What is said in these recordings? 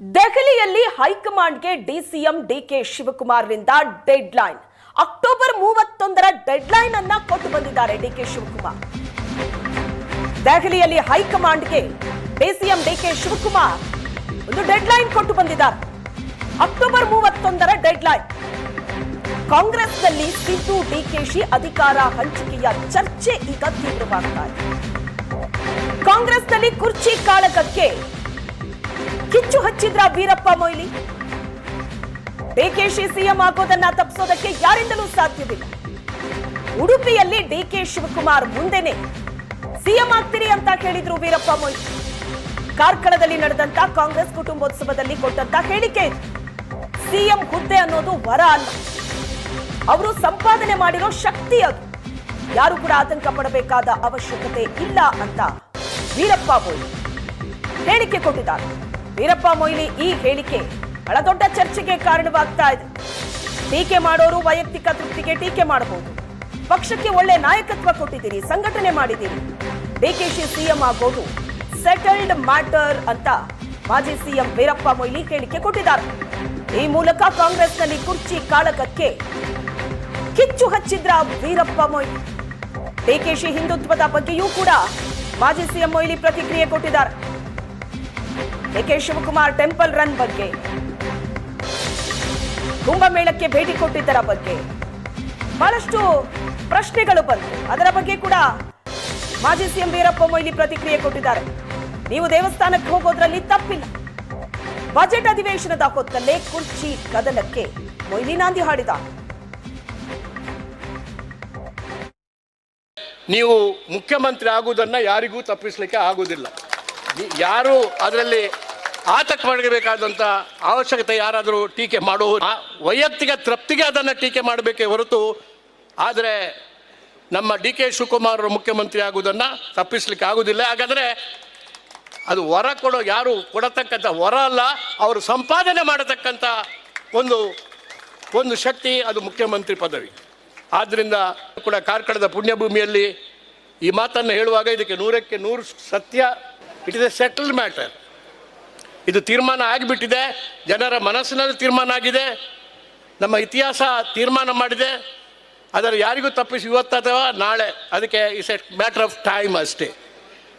ದೆಹಲಿಯಲ್ಲಿ ಹೈಕಮಾಂಡ್ಗೆ ಡಿಸಿಎಂ ಡಿಕೆ ಶಿವಕುಮಾರ್ರಿಂದ ಡೆಡ್ ಲೈನ್ ಅಕ್ಟೋಬರ್ ಮೂವತ್ತೊಂದರ ಡೆಡ್ ಲೈನ್ ಅನ್ನ ಕೊಟ್ಟು ಬಂದಿದ್ದಾರೆ ಡಿಕೆ ಶಿವಕುಮಾರ್. ದೆಹಲಿಯಲ್ಲಿ ಹೈಕಮಾಂಡ್ಗೆ ಡಿಸಿಎಂ ಡಿಕೆ ಶಿವಕುಮಾರ್ ಒಂದು ಡೆಡ್ ಲೈನ್ ಕೊಟ್ಟು ಬಂದಿದ್ದಾರೆ. ಅಕ್ಟೋಬರ್ ಮೂವತ್ತೊಂದರ ಡೆಡ್ ಲೈನ್ ಕಾಂಗ್ರೆಸ್ನಲ್ಲಿ ಸಿದ್ದು ಡಿಕೆಶಿ ಅಧಿಕಾರ ಹಂಚಿಕೆಯ ಚರ್ಚೆ ಈಗ ತೀವ್ರವಾಗ್ತಾ ಇದೆ. ಕಾಂಗ್ರೆಸ್ನಲ್ಲಿ ಕುರ್ಚಿ ಕಾಳಗಕ್ಕೆ ಕಿಚ್ಚು ಹಚ್ಚಿದ್ರ ವೀರಪ್ಪ ಮೊಯ್ಲಿ? ಡಿಕೆಶಿ ಸಿಎಂ ಆಗೋದನ್ನ ತಪ್ಪಿಸೋದಕ್ಕೆ ಯಾರಿಂದಲೂ ಸಾಧ್ಯವಿಲ್ಲ. ಉಡುಪಿಯಲ್ಲಿ ಡಿಕೆ ಶಿವಕುಮಾರ್ ಮುಂದೆನೆ ಸಿಎಂ ಆಗ್ತೀರಿ ಅಂತ ಹೇಳಿದ್ರು ವೀರಪ್ಪ ಮೊಯ್ಲಿ. ಕಾರ್ಕಳದಲ್ಲಿ ನಡೆದಂತ ಕಾಂಗ್ರೆಸ್ ಕುಟುಂಬೋತ್ಸವದಲ್ಲಿ ಕೊಟ್ಟಂತ ಹೇಳಿಕೆ ಇದು. ಸಿಎಂ ಹುದ್ದೆ ಅನ್ನೋದು ವರ ಅಲ್ಲ. ಅವರು ಸಂಪಾದನೆ ಮಾಡಿರೋ ಶಕ್ತಿ ಅದು. ಯಾರು ಕೂಡ ಆತಂಕ ಪಡಬೇಕಾದ ಅವಶ್ಯಕತೆ ಇಲ್ಲ ಅಂತ ವೀರಪ್ಪ ಮೊಯ್ಲಿ ಹೇಳಿಕೆ ಕೊಟ್ಟಿದ್ದಾರೆ. ವೀರಪ್ಪ ಮೊಯ್ಲಿ ಈ ಹೇಳಿಕೆ ಬಹಳ ದೊಡ್ಡ ಚರ್ಚೆಗೆ ಕಾರಣವಾಗ್ತಾ ಇದೆ. ಟೀಕೆ ಮಾಡೋರು ವೈಯಕ್ತಿಕ ತೃಪ್ತಿಗೆ ಟೀಕೆ ಮಾಡಬಹುದು. ಪಕ್ಷಕ್ಕೆ ಒಳ್ಳೆ ನಾಯಕತ್ವ ಕೊಟ್ಟಿದ್ದೀರಿ, ಸಂಘಟನೆ ಮಾಡಿದ್ದೀರಿ. ಡಿಕೆಶಿ ಸಿಎಂ ಆಗೋದು ಸೆಟಲ್ಡ್ ಮ್ಯಾಟರ್ ಅಂತ ಮಾಜಿ ಸಿಎಂ ವೀರಪ್ಪ ಮೊಯ್ಲಿ ಹೇಳಿಕೆ ಕೊಟ್ಟಿದ್ದಾರೆ. ಈ ಮೂಲಕ ಕಾಂಗ್ರೆಸ್ನಲ್ಲಿ ಕುರ್ಚಿ ಕಾಳಕಕ್ಕೆ ಕಿಚ್ಚು ಹಚ್ಚಿದ್ರ ವೀರಪ್ಪ ಮೊಯ್ಲಿ. ಡಿಕೆಶಿ ಹಿಂದುತ್ವದ ಬಗ್ಗೆಯೂ ಕೂಡ ಮಾಜಿ ಸಿಎಂ ಮೊಯ್ಲಿ ಪ್ರತಿಕ್ರಿಯೆ ಕೊಟ್ಟಿದ್ದಾರೆ. ಡಿಕೆ ಶಿವಕುಮಾರ್ ಟೆಂಪಲ್ ರನ್ ಬಗ್ಗೆ? ಕುಂಭಮೇಳಕ್ಕೆ ಭೇಟಿ ಕೊಟ್ಟಿದ್ದರ ಬಗ್ಗೆ? ಬಹಳಷ್ಟು ಪ್ರಶ್ನೆಗಳು ಬಂತು ಅದರ ಬಗ್ಗೆ ಕೂಡ ಮಾಜಿ ಸಿಎಂ ವೀರಪ್ಪ ಮೊಯ್ಲಿ ಪ್ರತಿಕ್ರಿಯೆ ಕೊಟ್ಟಿದ್ದಾರೆ. ನೀವು ದೇವಸ್ಥಾನಕ್ಕೆ ಹೋಗೋದ್ರಲ್ಲಿ ತಪ್ಪಿಲ್ಲ. ಬಜೆಟ್ ಅಧಿವೇಶನದ ಹೊತ್ತಲ್ಲೇ ಕುರ್ಚಿ ಕದನಕ್ಕೆ ಮೊಯ್ಲಿ ನಾಂದಿ ಹಾಡಿದ ನೀವು ಮುಖ್ಯಮಂತ್ರಿ ಆಗುವುದನ್ನು ಯಾರಿಗೂ ತಪ್ಪಿಸಲಿಕ್ಕೆ ಆಗುವುದಿಲ್ಲ. ಯಾರು ಅದರಲ್ಲಿ ಆತಂಕ ಪಡಬೇಕಾದಂಥ ಅವಶ್ಯಕತೆ ಯಾರಾದರೂ ಟೀಕೆ ಮಾಡುವ ವೈಯಕ್ತಿಕ ತೃಪ್ತಿಗೆ ಅದನ್ನು ಟೀಕೆ ಮಾಡಬೇಕೇ ಹೊರತು, ಆದರೆ ನಮ್ಮ ಡಿ ಕೆ ಶಿವಕುಮಾರ್ ಮುಖ್ಯಮಂತ್ರಿ ಆಗುವುದನ್ನು ತಪ್ಪಿಸ್ಲಿಕ್ಕೆ ಆಗೋದಿಲ್ಲ ಹಾಗಾದರೆ ಅದು ವರ ಕೊಡೋ ಯಾರು ಕೊಡತಕ್ಕಂಥ ವರ ಅಲ್ಲ, ಅವರು ಸಂಪಾದನೆ ಮಾಡತಕ್ಕಂಥ ಒಂದು ಒಂದು ಶಕ್ತಿ ಅದು ಮುಖ್ಯಮಂತ್ರಿ ಪದವಿ. ಆದ್ದರಿಂದ ಕೂಡ ಕಾರ್ಕಳದ ಪುಣ್ಯಭೂಮಿಯಲ್ಲಿ ಈ ಮಾತನ್ನು ಹೇಳುವಾಗ ಇದಕ್ಕೆ ನೂರಕ್ಕೆ ನೂರು ಸತ್ಯ it is a settled matter ಇದು ತೀರ್ಮಾನ ಆಗಿಬಿಟ್ಟಿದೆ. ಜನರ ಮನಸ್ಸಿನಲ್ಲಿ ತೀರ್ಮಾನ ಆಗಿದೆ. ನಮ್ಮ ಇತಿಹಾಸ ತೀರ್ಮಾನ ಮಾಡಿದೆ. ಅದರ ಯಾರಿಗೂ ತಪ್ಪಿಸಿ ಇವತ್ತು ಅಥವಾ ನಾಳೆ. ಅದಕ್ಕೆ is a matter of time ಅಷ್ಟೇ.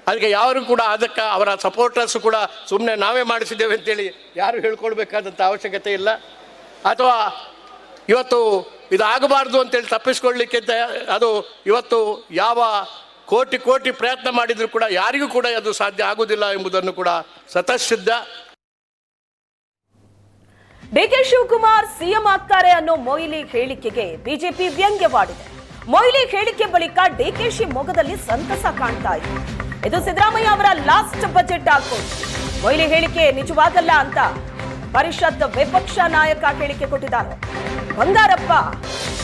ಅದಕ್ಕೆ ಯಾರು ಕೂಡ ಅದಕ್ಕೆ ಅವರ ಸಪೋರ್ಟರ್ಸ್ ಕೂಡ ಸುಮ್ಮನೆ ನಾವೇ ಮಾಡಿಸಿದ್ದೇವೆ ಅಂತೇಳಿ ಯಾರು ಹೇಳ್ಕೊಳ್ಬೇಕಾದಂಥ ಅವಶ್ಯಕತೆ ಇಲ್ಲ. ಅಥವಾ ಇವತ್ತು ಇದು ಆಗಬಾರ್ದು ಅಂತೇಳಿ ತಪ್ಪಿಸ್ಕೊಳ್ಳಿಕ್ಕಿಂತ ತ- ಅದು ಇವತ್ತು ಯಾವ ಕೋಟಿ ಕೋಟಿ ಪ್ರಯತ್ನ ಮಾಡಿದರೂ ಕೂಡ ಯಾರಿಗೂ ಕೂಡ ಅದು ಸಾಧ್ಯ ಆಗುವುದಿಲ್ಲ ಎಂಬುದನ್ನು ಕೂಡ ಸತಸಿದ್ಧ ಡಿಕೆ ಶಿವಕುಮಾರ್ ಸಿಎಂ ಆಗ್ತಾರೆ ಅನ್ನೋ ಮೊಯ್ಲಿ ಹೇಳಿಕೆಗೆ ಬಿಜೆಪಿ ವ್ಯಂಗ್ಯವಾಡಿದೆ. ಮೊಯ್ಲಿ ಹೇಳಿಕೆ ಬಳಿಕ ಡಿಕೆಶಿ ಮೊಗದಲ್ಲಿ ಸಂತಸ ಕಾಣ್ತಾ ಇದೆ. ಇದು ಸಿದ್ದರಾಮಯ್ಯ ಅವರ ಲಾಸ್ಟ್ ಬಜೆಟ್ ಆಗ್ಬೋದು ಮೊಯ್ಲಿ ಹೇಳಿಕೆ ನಿಜವಾಗಲ್ಲ ಅಂತ ಪರಿಷತ್ ವಿಪಕ್ಷ ನಾಯಕ ಹೇಳಿಕೆ ಕೊಟ್ಟಿದ್ದಾರೆ. ಬಂಗಾರಪ್ಪ,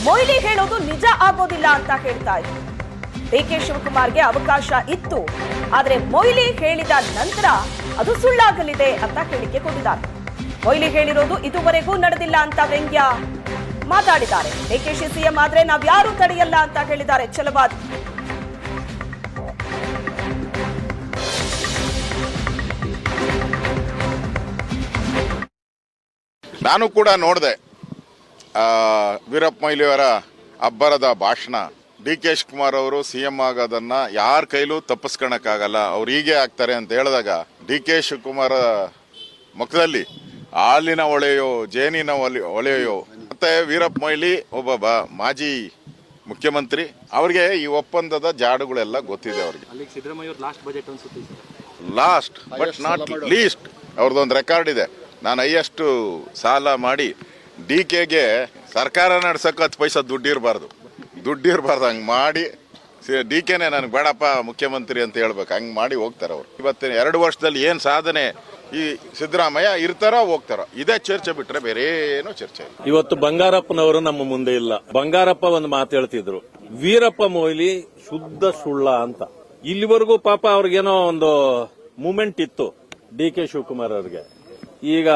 ಮೊಯ್ಲಿ ಹೇಳೋದು ನಿಜ ಆಗೋದಿಲ್ಲ ಅಂತ ಹೇಳ್ತಾ ಇದ್ರು ಡಿಕೆ ಶಿವಕುಮಾರ್ಗೆ ಅವಕಾಶ ಇತ್ತು. ಆದರೆ ಮೊಯ್ಲಿ ಹೇಳಿದ ನಂತರ ಅದು ಸುಳ್ಳಾಗಲಿದೆ ಅಂತ ಹೇಳಿಕೆ ಕೊಟ್ಟಿದ್ದಾರೆ. ಮೊಯ್ಲಿ ಹೇಳಿರೋದು ಇದುವರೆಗೂ ನಡೆದಿಲ್ಲ ಅಂತ ವ್ಯಂಗ್ಯ ಮಾತಾಡಿದ್ದಾರೆ. ಡಿಕೆಶಿ ಸಿಎಂ ಆದ್ರೆ ನಾವ್ಯಾರೂ ತಡೆಯಲ್ಲ ಅಂತ ಹೇಳಿದ್ದಾರೆ ಚಲವಾದ ನಾನು ಕೂಡ ನೋಡಿದೆ ವೀರಪ್ಪ ಮೊಯ್ಲಿಯವರ ಅಬ್ಬರದ ಭಾಷಣ. ಡಿ ಕೆ ಶಿವಕುಮಾರ್ ಅವರು ಸಿ ಎಂ ಆಗೋದನ್ನ ಯಾರ ಕೈಲೂ ತಪ್ಪಿಸ್ಕೊಳಕ್ಕಾಗಲ್ಲ. ಅವ್ರು ಹೀಗೆ ಆಗ್ತಾರೆ ಅಂತ ಹೇಳಿದಾಗ ಡಿ ಕೆ ಶಿವಕುಮಾರ ಮುಖದಲ್ಲಿ ಹಾಲಿನ ಒಳೆಯೋ ಜೇನಿನ ಒಲೆ ಒಳೆಯೋ ಮತ್ತೆ ವೀರಪ್ಪ ಮೊಯ್ಲಿ ಒಬ್ಬ ಬ- ಮಾಜಿ ಮುಖ್ಯಮಂತ್ರಿ ಅವ್ರಿಗೆ ಈ ಒಪ್ಪಂದದ ಜಾಡುಗಳೆಲ್ಲ ಗೊತ್ತಿದೆ ಅವ್ರಿಗೆ. ಲಾಸ್ಟ್ ಬಜೆಟ್ ಅನ್ಸುತ್ತೆ sir. Last but not least ಅವ್ರದ್ದೊಂದು ರೆಕಾರ್ಡ್ ಇದೆ. ನಾನು ಹೈಯೆಸ್ಟ್ ಸಾಲ ಮಾಡಿ ಡಿ ಕೆಗೆ ಸರ್ಕಾರ ನಡೆಸಕ್ಕೆ ಹತ್ತು ಪೈಸಾ ದುಡ್ಡು ಇರಬಾರ್ದು. ದುಡ್ಡು ಇರಬಾರ್ದು, ಹಂಗೆ ಮಾಡಿ. ಡಿ ಕೆನೆ ನನಗೆ ಬೇಡಪ್ಪ, ಮುಖ್ಯಮಂತ್ರಿ ಅಂತ ಹೇಳ್ಬೇಕು. ಹಂಗೆ ಮಾಡಿ ಹೋಗ್ತಾರೆ ಅವ್ರು. ಇವತ್ತಿನ ಎರಡು ವರ್ಷದಲ್ಲಿ ಏನು ಸಾಧನೆ ಈ ಸಿದ್ದರಾಮಯ್ಯ ಇರ್ತಾರೋ ಹೋಗ್ತಾರೋ, ಇದೇ ಚರ್ಚೆ ಬಿಟ್ರೆ ಬೇರೆ ಏನೋ ಚರ್ಚೆ ಇವತ್ತು ಬಂಗಾರಪ್ಪನವರು ನಮ್ಮ ಮುಂದೆ ಇಲ್ಲ. ಬಂಗಾರಪ್ಪ ಒಂದು ಮಾತು ಹೇಳ್ತಿದ್ರು. ವೀರಪ್ಪ ಮೊಯ್ಲಿ ಶುದ್ಧ ಸುಳ್ಳ ಅಂತ. ಇಲ್ಲಿವರೆಗೂ ಪಾಪ ಅವ್ರಿಗೇನೋ ಒಂದು ಮೂಮೆಂಟ್ ಇತ್ತು ಡಿ ಕೆ ಶಿವಕುಮಾರ್ ಅವ್ರಿಗೆ. ಈಗ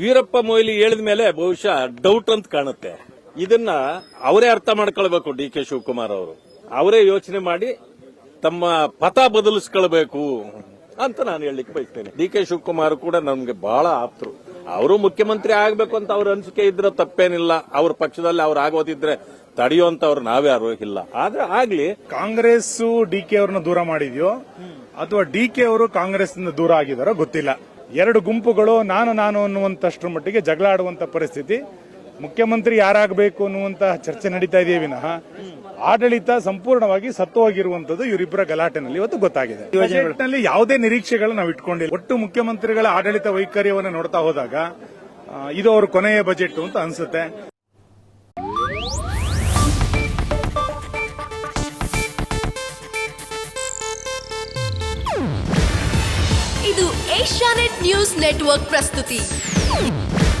ವೀರಪ್ಪ ಮೊಯ್ಲಿ ಹೇಳಿದ ಮೇಲೆ ಬಹುಶಃ ಡೌಟ್ ಅಂತ ಕಾಣುತ್ತೆ. ಇದನ್ನ ಅವರೇ ಅರ್ಥ ಮಾಡ್ಕೊಳ್ಬೇಕು ಡಿ ಕೆ ಶಿವಕುಮಾರ್ ಅವರು. ಅವರೇ ಯೋಚನೆ ಮಾಡಿ ತಮ್ಮ ಪಥ ಬದಲಿಸ್ಕೊಳ್ಬೇಕು ಅಂತ ನಾನು ಹೇಳಲಿಕ್ಕೆ ಬಯಸ್ತೇನೆ. ಡಿ ಕೆ ಶಿವಕುಮಾರ್ ಕೂಡ ನಮ್ಗೆ ಬಹಳ ಆಪ್ತರು. ಅವರು ಮುಖ್ಯಮಂತ್ರಿ ಆಗಬೇಕು ಅಂತ ಅವ್ರ ಅನಿಸಿಕೆ ಇದ್ರೆ ತಪ್ಪೇನಿಲ್ಲ. ಅವ್ರ ಪಕ್ಷದಲ್ಲಿ ಅವ್ರು ಆಗೋದಿದ್ರೆ ತಡೆಯುವಂತವ್ರು ನಾವ್ಯಾರು ಇಲ್ಲ. ಆದ್ರೆ ಆಗ್ಲಿ ಕಾಂಗ್ರೆಸ್ ಡಿ ಕೆ ಅವ್ರನ್ನ ದೂರ ಮಾಡಿದ್ಯೋ? ಅಥವಾ ಡಿ ಕೆ ಅವರು ಕಾಂಗ್ರೆಸ್ ದೂರ ಆಗಿದಾರೋ ಗೊತ್ತಿಲ್ಲ. ಎರಡು ಗುಂಪುಗಳು ನಾನು ನಾನು ಅನ್ನುವಂತಷ್ಟರ ಮಟ್ಟಿಗೆ ಜಗಳ ಆಡುವಂತ ಪರಿಸ್ಥಿತಿ ಮುಖ್ಯಮಂತ್ರಿ ಯಾರಾಗಬೇಕು ಅನ್ನುವಂತಹ ಚರ್ಚೆ ನಡೀತಾ ಇದೆಯೇ ವಿನಃ ಆಡಳಿತ ಸಂಪೂರ್ಣವಾಗಿ ಸತ್ತು ಹೋಗಿರುವಂತದ್ದು ಇವರಿಬ್ಬರ ಗಲಾಟೆನಲ್ಲಿ ಇವತ್ತು ಗೊತ್ತಾಗಿದೆ. ಬಜೆಟ್ನಲ್ಲಿ ಯಾವುದೇ ನಿರೀಕ್ಷೆಗಳು ನಾವು ಇಟ್ಕೊಂಡಿಲ್ಲ. ಒಟ್ಟು ಮುಖ್ಯಮಂತ್ರಿಗಳ ಆಡಳಿತ ವೈಖರಿಯನ್ನು ನೋಡ್ತಾ ಹೋದಾಗ ಇದು ಅವ್ರ ಕೊನೆಯ ಬಜೆಟ್ ಅಂತ ಅನ್ಸುತ್ತೆ. ಇದು ಏಷ್ಯಾನೆಟ್ ನ್ಯೂಸ್ ನೆಟ್ವರ್ಕ್ ಪ್ರಸ್ತುತಿ.